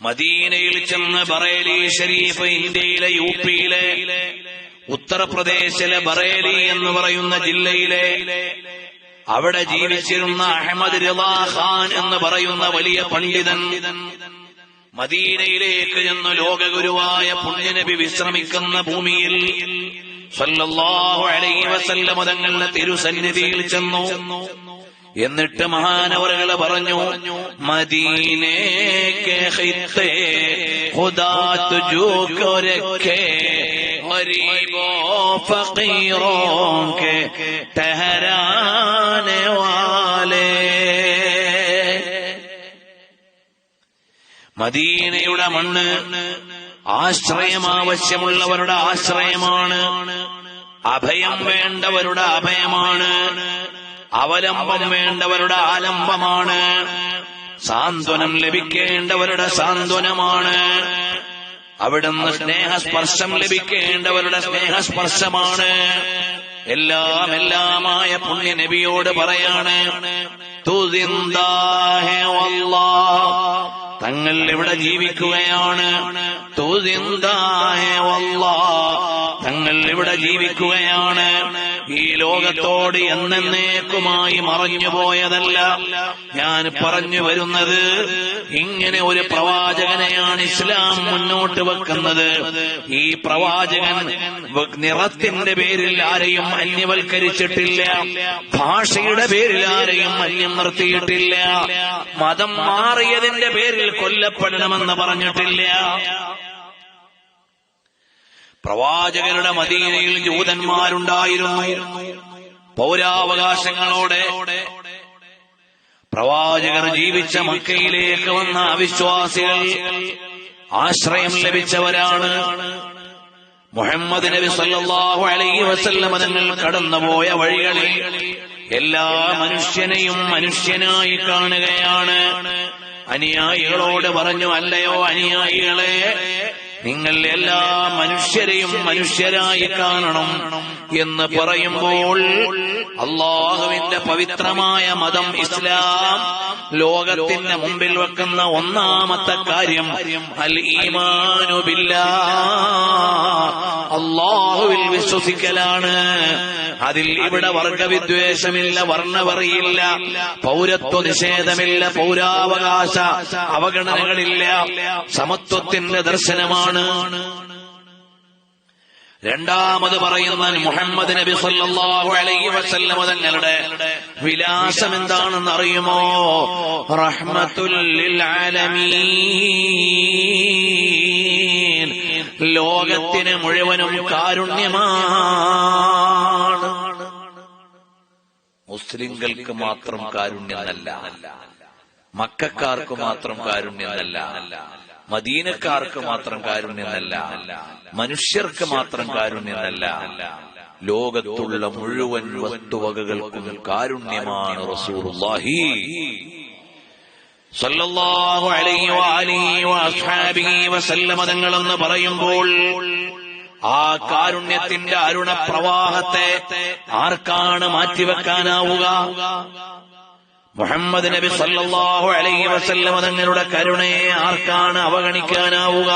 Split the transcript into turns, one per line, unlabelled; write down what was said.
മദീനയിൽ ചെന്ന് ബറേലി ഷരീഫ് ഇന്ത്യയിലെ യു പിയിലെ ഉത്തർപ്രദേശിലെ ബറേലി എന്ന് പറയുന്ന ജില്ലയിലെ അവിടെ ജീവിച്ചിരുന്ന അഹമ്മദ് രവാ ഖാൻ എന്ന് പറയുന്ന വലിയ പണ്ഡിതൻ മദീനയിലേക്ക് ചെന്ന് ലോകഗുരുവായ പുണ്യനബി വിശ്രമിക്കുന്ന ഭൂമിയിൽ സല്ലല്ലാഹു അലൈഹി വസല്ലമ തങ്ങളുടെ തിരുസന്നിധിയിൽ ചെന്നു. എന്നിട്ട് മഹാനവരകളെ പറഞ്ഞു മദീനേ മദീനയുടെ മണ്ണ് ആശ്രയം ആവശ്യമുള്ളവരുടെ ആശ്രയമാണ് അഭയം വേണ്ടവരുടെ അഭയമാണ് അവലംബം വേണ്ടവരുടെ ആലംബമാണ്. സാന്ത്വനം ലഭിക്കേണ്ടവരുടെ സാന്ത്വനമാണ്. അവിടുന്ന് സ്നേഹസ്പർശം ലഭിക്കേണ്ടവരുടെ സ്നേഹസ്പർശമാണ്. എല്ലാം എല്ലാമായ പുണ്യ നബിയോട് പറയാണ്. "തു സിന്ദാ തങ്ങൾ ഇവിടെ ജീവിക്കുകയാണ്. "തു സിന്ദാ തങ്ങൾ ഇവിടെ ജീവിക്കുകയാണ്. ഈ ലോകത്തോട് എന്നേക്കുമായി മറഞ്ഞുപോയതല്ല. ഞാൻ പറഞ്ഞു വരുന്നത് ഇങ്ങനെ ഒരു പ്രവാചകനെയാണ് ഇസ്ലാം മുന്നോട്ട് വെക്കുന്നത്. ഈ പ്രവാചകൻ നിറത്തിന്റെ പേരിൽ ആരെയും അന്യവൽക്കരിച്ചിട്ടില്ല. ഭാഷയുടെ പേരിൽ ആരെയും അന്യം നിർത്തിയിട്ടില്ല. മതം മാറിയതിന്റെ പേരിൽ കൊല്ലപ്പെടണമെന്ന് പറഞ്ഞിട്ടില്ല. പ്രവാചകരുടെ മദീനയിൽ ജൂതന്മാരുണ്ടായിരുന്നു. പൗരാവകാശങ്ങളോടെ പ്രവാചകർ ജീവിച്ച മക്കയിലേക്ക് വന്ന അവിശ്വാസികൾ ആശ്രയം ലഭിച്ചവരാണ്. മുഹമ്മദ് നബി സല്ലാഹു അലൈഹി വസല്ലമ തങ്ങൾ കടന്നുപോയ വഴികളിൽ എല്ലാ മനുഷ്യനെയും മനുഷ്യനായി കാണുകയാണ്. അനുയായികളോട് പറഞ്ഞു അല്ലയോ അനുയായികളെ നിങ്ങൾ എല്ലാ മനുഷ്യരെയും മനുഷ്യരായി കാണണം എന്ന് പറയുമ്പോൾ അള്ളാഹുവിന്റെ പവിത്രമായ മതം ഇസ്ലാം ലോകത്തിന്റെ മുമ്പിൽ വെക്കുന്ന ഒന്നാമത്തെ കാര്യം അൽ ഈമാനു ബില്ലാ. അള്ളാഹുവിൽ വിശ്വസിക്കലാണ്. അതിൽ ഇവിടെ വർഗവിദ്വേഷമില്ല വർണവറിയില്ല പൗരത്വ നിഷേധമില്ല പൗരാവകാശ അവഗണനകളില്ല സമത്വത്തിന്റെ ദർശനമാണ് രണ്ടാമത് പറയുന്ന മുഹമ്മദ് നബി സല്ലല്ലാഹു അലൈഹി വസല്ലമ തങ്ങളുടെ വിലാസം എന്താണെന്ന് അറിയുമോ? റഹ്മത്തുൽ ആലമീൻ ലോകത്തിന് മുഴുവനും കാരുണ്യമാണ്. മുസ്ലിങ്ങൾക്ക് മാത്രം കാരുണ്യമല്ല. മക്കാർക്ക് മാത്രം കാരുണ്യമല്ല. മദീനക്കാർക്ക് മാത്രം കാരുണ്യമല്ല മനുഷ്യർക്ക് മാത്രം കാരുണ്യമല്ല ലോകത്തുള്ള മുഴുവൻ വസ്തുവകകൾക്കും കാരുണ്യമാണ് റസൂലുള്ളാഹി. സല്ലല്ലാഹു അലൈഹി പറയുമ്പോൾ ആ കാരുണ്യത്തിന്റെ അരുണ പ്രവാഹത്തെ ആർക്കാണ് മാറ്റിവെക്കാനാവുക? മുഹമ്മദ് നബി സല്ലാഹു അലൈഹി വസല്ലമ തങ്ങളുടെ കരുണയെ ആർക്കാണ് അവഗണിക്കാനാവുക?